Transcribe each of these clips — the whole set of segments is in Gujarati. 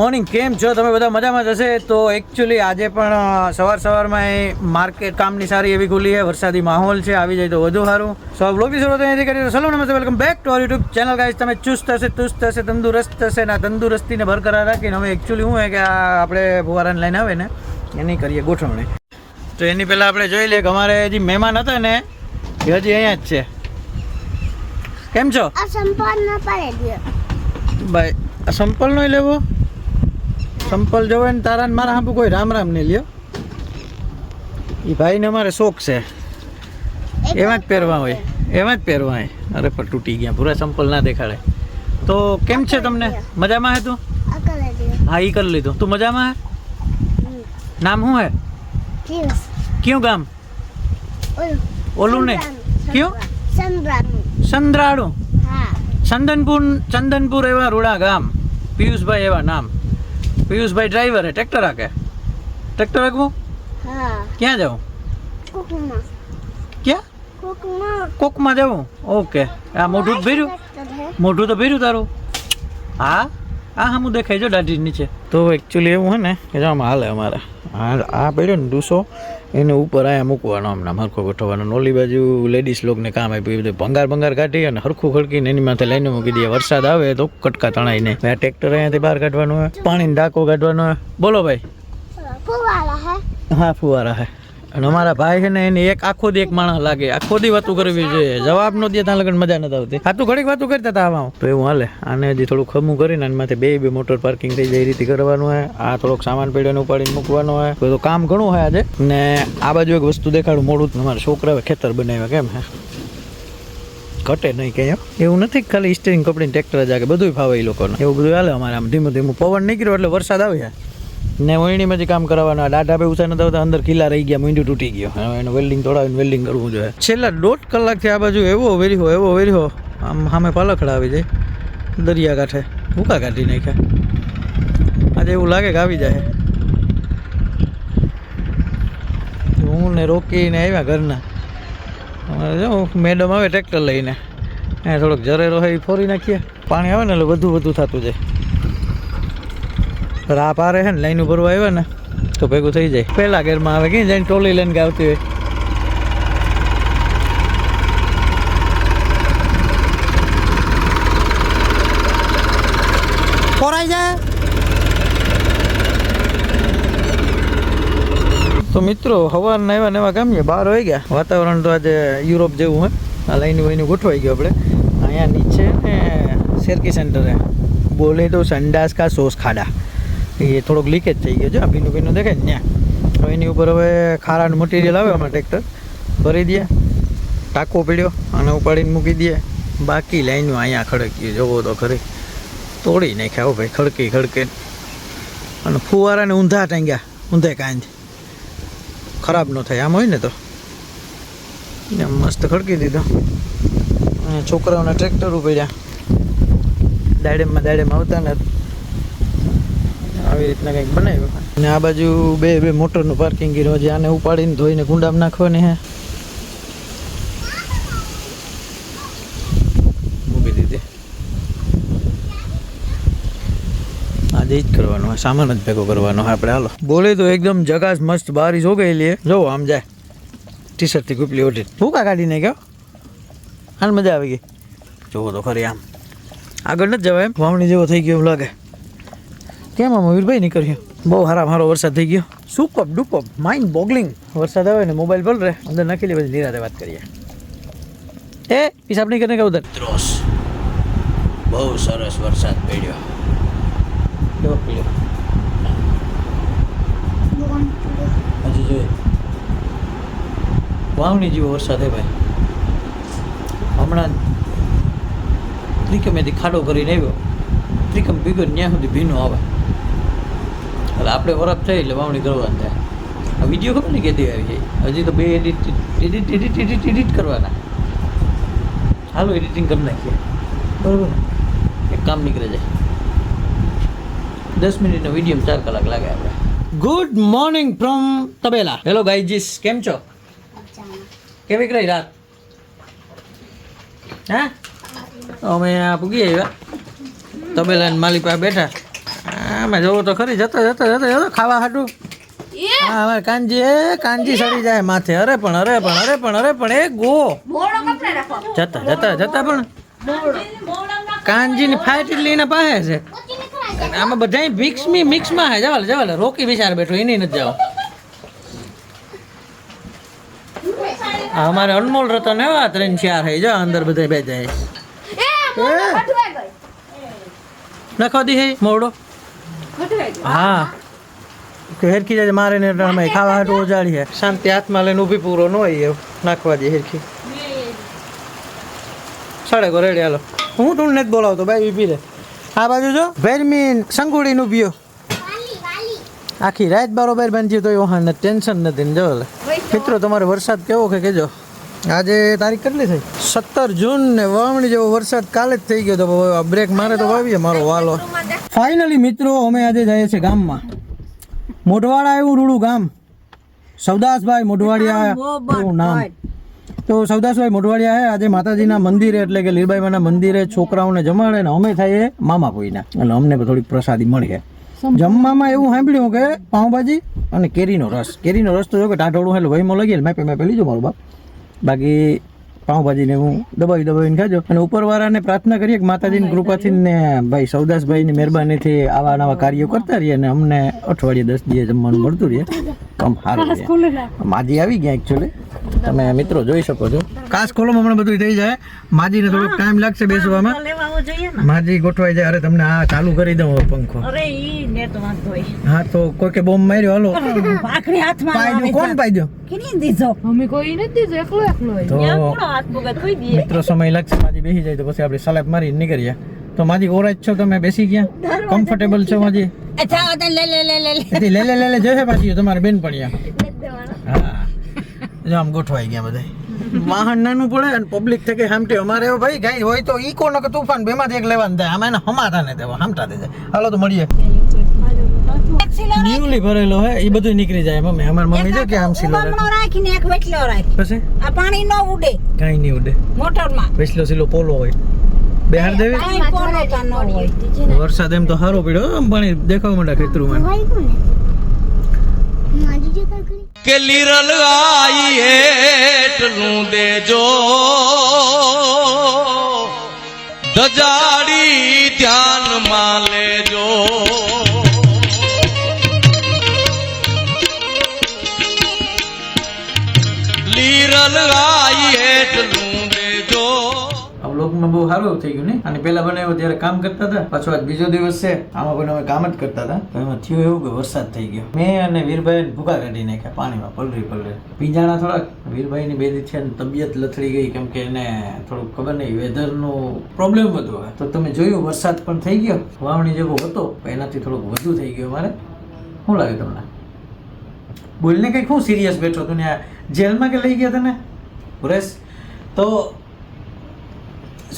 મોર્નિંગ કેમ છો? તમે બધા મજામાં જશે તો એકચ્યુઅલી આજે પણ સવાર સવારમાં માર્કેટ કામની સારી એવી ખુલી છે વરસાદી માહોલ છે આવી જાય તો વધુ સારું. સો બ્લોગની શરૂઆત અહીંયાથી કરીએ તો સલો નમસ્તે welcome back to our YouTube channel guys તમે ચુસ્ત હશે તુસ્ત હશે તંદુરસ્ત હશે ને આ તંદુરસ્તીને બરકરાર રાખીને હવે એકચ્યુઅલી શું છે કે આ આપણે ફુવારાને લાઈન આવે ને એની કરીએ ગોઠવણી. તો એની પહેલાં આપણે જોઈ લઈએ કે અમારે જે મહેમાન હતા ને એ હજી અહીંયા જ છે. કેમ છો? આ સંપર્ક ન પડે દે ભાઈ સંપલ નો લેવો? સંપલ જોવે ને તારા ને મારા હાંપુ કોઈ રામ રામ ને લ્યો. એ ભાઈને અમારે શોખ છે. એમાં જ પહેરવા હોય એમાં જ પહેરવા હોય. અરે પણ તૂટી ગયા પૂરા સંપલ ના દેખાડે. તો કેમ છે તમને? મજામાં હે તું? હા એ કરી લીધું. તું મજામાં હે? નામ શું હે? કયું ગામ? ઓલું ને કયું હા. ચંદનપુર ચંદનપુર એવા રૂડા ગામ. પિયુષભાઈ એવા નામ. પિયુષભાઈ ડ્રાઈવર હે ટ્રેક્ટર હાકે ટ્રેક્ટર હાકવું હા. ક્યાં જાઉં? કુકમાં. ક્યાં? કુકમાં. કોકમાં જવું ઓકે. આ મોઢું તો ભર્યું? મોઢું તો ભર્યું તારું? હા? આ હા હું દેખાય જો દાઢી નીચે. તો એકચ્યુઅલી એવું હે ને કે જો આમાં હાલે અમારે. આ આ પડ્યો ને ડૂસો. એને ઉપર આયા મૂકવાનો આમ હરખો ગોઠવવાનો. નોલી ઓલી બાજુ લેડીઝ લોકોને કામ આપ્યું એ બધું ભંગાર ભંગાર કાઢી અને હરખું ખડકીને એની માથે લાઈને મૂકી દઈએ વરસાદ આવે તો કટકા તણાઈને. આ ટ્રેક્ટર અહીંયાથી બહાર કાઢવાનું હોય પાણીનો ડાકો કાઢવાનો હોય. બોલો ભાઈ. હા ફુવારા હે. અને અમારા ભાઈ છે ને એને એક આખો દી એક માણસ લાગે. આખો દી વાતું કરવી જોઈએ. જવાબ નો દે, ત્યાં લગન મજા નથી આવતી. ખાતું ઘડીક વાતું કરતા હતા આમાં. તો એવું હાલે. આને હજી થોડું ખમું કરીને અને માથે બે બે મોટર પાર્કિંગ થઈ જાય એ રીતે કરવાનું હોય. આ થોડોક સામાન પેઢીને ઉપાડીને મૂકવાનો હોય. તો કામ ઘણું હોય આજે. ને આ બાજુ એક વસ્તુ દેખાડું મોડું અમારા છોકરાએ ખેતર બનાવ્યા કેમ હે? ઘટે નહીં કે એવું નથી ખાલી સ્ટેરિંગ કપડીને ટ્રેક્ટર જ આગે. બધું ફાવે એ લોકોને. એવું બધું હાલે અમારે આમ ધીમું ધીમું. પવન નીકળ્યો એટલે વરસાદ આવી ને વણીમાંથી કામ કરવાના, દાઢા ભાઈ ઉછા નતા આવતા અંદર કિલ્લા રહી ગયા, મીંડું તૂટી ગયો. એને વેલ્ડિંગ તોડાવીને વેલ્ડિંગ કરવું જોઈએ. છેલ્લા દોઢ કલાકથી આ બાજુ એવો વેરીહો એવો વેરીહો આમ સામે પાલખડા આવી જાય, દરિયા કાંઠે ભૂકા કાઢી નાખ્યા. આજે એવું લાગે કે આવી જાય. હું ને રોકીને આવ્યા ઘરના. જો, મેડમ આવે ટ્રેક્ટર લઈને. એ થોડોક જરેરો હોય એ ફોરી નાખીએ. પાણી આવે ને એટલે વધુ વધુ થતું જાય. પર આ પારે છે ને લાઈન ભરવા આવ્યા ને તો ભેગું થઈ જાય. પહેલા ગેરમાં આવે કે જઈને ટોલી લઈને આવતી હોય. જાય તો મિત્રો હવારના એવા ને એવા કામ છે બહાર હોય ગયા. વાતાવરણ તો આજે યુરોપ જેવું હોય આ લાઈન વાઈન ગોઠવાઈ ગયો આપણે. અહીંયા નીચે ને શેરકી સેન્ટર. બોલે તો સંડાસ કા સોસ ખાડા. એ થોડોક લીકેજ થઈ ગયો છે. આ ભીનું ભીનું દેખાય ને ત્યાં. હવે એની ઉપર હવે ખારાનું મટીરિયલ આવે અમારે ટ્રેક્ટર ભરી દે. ટાંકો પીડ્યો અને ઉપાડીને મૂકી દે. બાકી લાઈનો અહીંયા ખડકી જોવો તો ખરી. તોડી નાખ્યા હો ભાઈ, ખડકી ખડકે. અને ફુવારાને ઊંધા ટાંગ્યા. ઊંધે કાંજ ખરાબ ન થાય. આમ હોય ને તો. એમ મસ્ત ખડકી દીધો. અને છોકરાઓના ટ્રેક્ટર ઉપાડ્યા દાડેમમાં દાડેમાં આવતા ને આવી રીતના કંઈક બનાવ્યું અને આ બાજુ બે બે મોટરનું પાર્કિંગ કર્યું છે આને ઉપાડીને ધોઈને કુંડામાં નાખવાની હે. મૂકી દીધી. આજે જ કરવાનો હોય. સામાન જ ભેગો કરવાનો હોય આપણે. હાલો. બોલે તો એકદમ જગાસ મસ્ત બારી જો ગઈ લે જો આમ જાય. ટી શર્ટથી કુપલી ઓઢી. ભૂકા કાઢીને ગયો? હાલ મજા આવી ગઈ. જોવો તો ખરી આમ. આગળ નથી જવાય એમ? વાવણી જેવો થઈ ગયો એવું લાગે. કેમ આ મયુરભાઈ નીકળ્યો? બહુ સારા મારો વરસાદ થઈ ગયો. સુપર ડુપર માઇન્ડ બોગલિંગ વરસાદ આવે ને મોબાઈલ પર રહે અંદર નાખી લે પછી નિરાતે વાત કરીએ. એ પિસાબ નહીં કરીને ઉધર? ત્રોસ. બહુ સરસ વરસાદ પડ્યો. કેવો પડ્યો? વાવણી જેવો વરસાદ હે ભાઈ. હમણાં ત્રિકમેથી ખાડો કરીને આવ્યો. ત્રિકમ ભીગો ત્યાં સુધી ભીનું આવે. એટલે આપણે વરફ થઈ એટલે વાવણી કરવાની થાય. આ વીડિયો ખબર ને કહેતી આવી? જાય હજી તો બે edit edit edit edit edit કરવાના. હાલો એડિટિંગ કરી નાખીએ. બરાબર એક કામ નીકળે જાય. દસ મિનિટનો વીડિયો ચાર કલાક લાગે આપણે. ગુડ મોર્નિંગ ફ્રોમ તબેલા. હેલો ગાઈજીસ કેમ છો? કેવી રહી રાત? હા? અમે પૂગી આવ્યા. તબેલા માલી પાસે બેઠા. આમાં જવો તો ખરી જતો જતો જતો જતો ખાવા હાટું. હા અમારે કાનજી એ કાનજી સડી જાય માથે. અરે પણ અરે પણ અરે પણ અરે પણ એ ગો. જતા જતા જતા પણ. કાનજીની ફાઇટ એના પાસે છે. આમાં બધા મિક્સમી મિક્સમાં હે જવાલે જવાલે રોકી વિચાર બેઠો એની નથી જાવ. અમારે અનમોલ રતન એવા ત્રણ ચાર હે જો અંદર બધા બે જાય. નખો દી હે મોડો હા. કે હેરખી જાય મારે ને અમે ખાવા હાટું ઉજાડી હે. શાંતિ હાથમાં લઈને ઊભી પૂરો ન હોય એવું. નાખવા દે હેરખી. સાડે ઘરે હાલો. હું તું નથી બોલાવતો ભાઈ ઊભી રે આ બાજુ જો ભેરમીન સંગુડીનું પીયો આખી રાત બરોબર બાંધ્યું તો એવું હા ટેન્શન નથી જો મિત્રો તમારે વરસાદ કેવો કે કેજો. આજે તારીખ કેટલી થઈ? સત્તર જૂન ને વાવણી જેવો વરસાદ કાલે જ થઈ ગયો તો બ્રેક મારે તો વાવીએ મારો વાલો. ફાઇનલી મિત્રો અમે આજે જઈએ છીએ ગામમાં. મોઢવાડા એવું રૂડું ગામ. સવદાસભાઈ મોઢવાડિયા એવું નામ. તો સવદાસભાઈ મોઢવાડિયા હે આજે માતાજીના મંદિરે એટલે કે લીરબાઈમાના મંદિરે છોકરાઓને જમાડે ને અમે થઈએ મામા પોઈના એટલે અમને પણ થોડીક પ્રસાદી મળે. જમવામાં એવું સાંભળ્યું કે પાઉંભાજી અને કેરીનો રસ. કેરીનો રસ તો જો કે ટાઢોળું હેલો વહીમાં લગી મેં પેલી જો મારું બાપ. બાકી પાઉંભાજીને હું દબાવી દબાવીને ખાજો. અને ઉપરવાળાને પ્રાર્થના કરીએ કે માતાજીની કૃપાથી ને ભાઈ સૌદાસભાઈની મહેરબાનીથી આવા નવા કાર્યો કરતા રહીએ અને અમને અઠવાડિયે દસ દિવસ જમવાનું મળતું રહીએ કમ સારું માજી આવી ગયા એકચ્યુઅલી તમે મિત્રો જોઈ શકો છો. કાસ ખોલો હમણાં બધું થઈ જાય. માજીને થોડોક ટાઈમ લાગશે બેસવામાં. લેવાવો જોઈએ ને. માજી ગોઠવાઈ જાય. અરે તમને આ ચાલુ કરી દઉં પંખો. અરે ઈ ને તો વાંધો હા તો કોઈ કે બોમ્બ માર્યો? હાલો. હાથમાં કોણ પાઈ કેની દીધો? અમે કોઈ નથી દીધો એકલો એકલો તો હાથ પગત કોઈ દઈએ. મિત્રો સમય લાગશે માજી બેસી જાય તો પછી આપણે સલાબ મારી નીકળીએ. તો માજી ઓરાજ છો તમે? બેસી ગયા? કમ્ફર્ટેબલ છો માજી? અચ્છા લે લે લે લે લે. લે લે લે જશે પાછી તમારે બેન પડ્યા હા. જો આમ ગોઠવાઈ ગયા બધા વાહન નાનું પડે અને પબ્લિક થકે હામટે અમારે. ભાઈ ગાય હોય તો ઈકો નક તુફાન બેમાંથી એક લેવાનું થાય. આમાં એને હમાતા ને દેવા હામતા દે હાલો તો મળીએ. ન્યુલી ભરેલો હે એ બધું નીકળી જાય મમ્મી. અમાર મમ્મી જો કે આમ સિલો રાખીને એક વેટલો રાખી. પછી? આ પાણી ન ઉડે. કાંઈ નહીં ઉડે. મોટરમાં. વેટલો સિલો પોલો હોય. બહાર દેવી? વરસાદ એમ તો સારો પડ્યો. આમ પાણી દેખાવા માંડ્યા ખેતરું માં કે લીરલ આઈ એટલું દેજો. દજાડી ધ્યાનમાં લેજો. વ્લોગમાં બહુ સારું થઈ ગયું ને? અને પેલા બનાવ્યો ત્યારે કામ કરતા હતા. પાછો આજ બીજો દિવસ છે. આમાં પણ અમે કામ જ કરતા હતા. તો એમાં થયું એવું કે વરસાદ થઈ ગયો. મેં અને વીરભાઈ ભૂકા કાઢી નાખ્યા પાણીમાં પલરી પલરી પીંજાણા થોડાક. વીરભાઈની બે દી છે તબિયત લથડી ગઈ, કેમ કે એને થોડુંક ખબર નહીં વેધરનું પ્રોબ્લેમ બધું હોય. તો તમે જોયું વરસાદ પણ થઈ ગયો? વાવણી જેવો હતો એનાથી થોડુંક વધુ થઈ ગયો મારે શું લાગે તમને? બોલને કંઈક હું સિરિયસ બેઠો તું ને આ જેલમાં કે લઈ ગયા તને બસ તો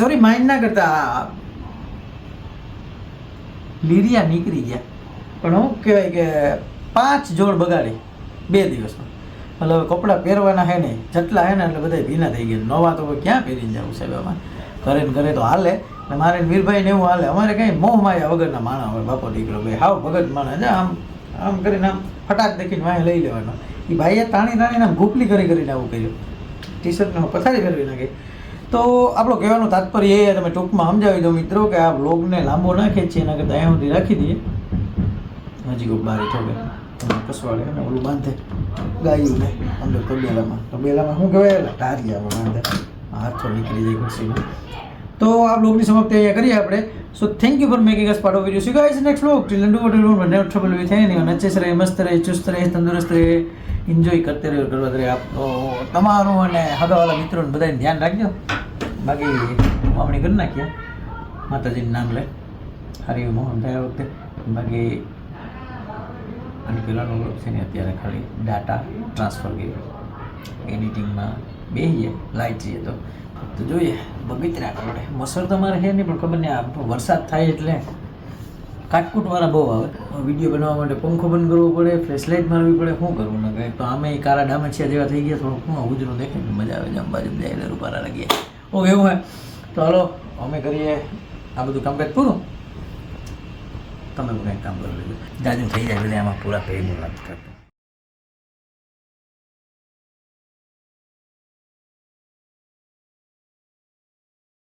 સોરી માઇન્ડ ના કરતા લીરિયા નીકળી ગયા. પણ હું કહેવાય કે પાંચ જોડ બગાડી બે દિવસમાં. હવે કપડાં પહેરવાના હે નહીં, જેટલા હે ને એટલે બધા ભીના થઈ ગયા. નવા તો ક્યાં પહેરીને જવું સાહેબ આમાં? ઘરે ને ઘરે તો હાલે. ને મારે ને વીરભાઈ ને એવું હાલે, અમારે કંઈ મોહ માયા વગરના માણા હોય, બાપો દીકરો, ભાઈ, હાવ ભગત માણા છે, આમ આમ કરીને આમ ફટાક દેખીને વાંહે લઈ લેવાનો. એ ભાઈએ તાણી તાણીને આમ ઘૂપલી કરી કરીને આવું કર્યું. ટી શર્ટને પથારી ફેરવી નાખી. તો આપણો કહેવાનું તાત્પર્ય એ તમે ટૂંકમાં સમજાવી દો મિત્રો કે આ બ્લોગને લાંબો ના ખેંચીએ, એના કરતાં અહીંયા સુધી રાખી દઈએ. હજી કોઈ બારી ઠોકે. કસવાડે અને ઓલું બાંધે. ગાયું ને અંદર તબેલામાં. તબેલામાં શું કહેવાય? ટારિયામાં બાંધે. હાથો નીકળી જાય ખુરશીમાં. તો આ બ્લોગની સમાપ્તિ અહીંયા કરીએ આપણે. So thank you for making us part of video see guys next blog till do what you મને ટ્રબલ વિથ એની અને ચેસ રહે મસ્ત રહે, ચુસ્ત રહે, તંદુરસ્ત રહે. એન્જોય કરતે રહ્યો કરવા રહે આપ. તો તમારું અને હગાવાલા મિત્રોને બધાને ધ્યાન રાખજો. બાકી મામણી કરી નાખીએ. માતાજીનું નામ લે. હરિ મોહન થયા વખતે. બાકી અને પેલાનો ગ્રુપ છે ને અત્યારે ખાલી ડાટા ટ્રાન્સફર કર્યો. એડિટિંગમાં બેહીએ, લાઈટ જઈએ તો. તો જોઈએ. બગીચરા આપણે. મસર તમારે મારે છે નહીં, પણ ખબર નહીં, આ વરસાદ થાય એટલે કાટકૂટવાળા બહુ આવે. વીડિયો બનાવવા માટે પંખો બંધ કરવો પડે ફ્લેશલાઇટ મારવી પડે, શું કરવું ને કંઈ? તો આમે કારા ડામચિયા જેવા થઈ ગયા, થોડુંક, હું ઉજરો દેખાય મજા આવે જમવા જમ જાય રૂપારા લાગીએ ઓકે એવું હોય તો હાલો, અમે કરીએ આ બધું કામકાજ પૂરું. તમે કંઈક કામ કરી લેજો. જાજુ થઈ જાય એટલે આમાં પૂરા મુલાકાત કરતો.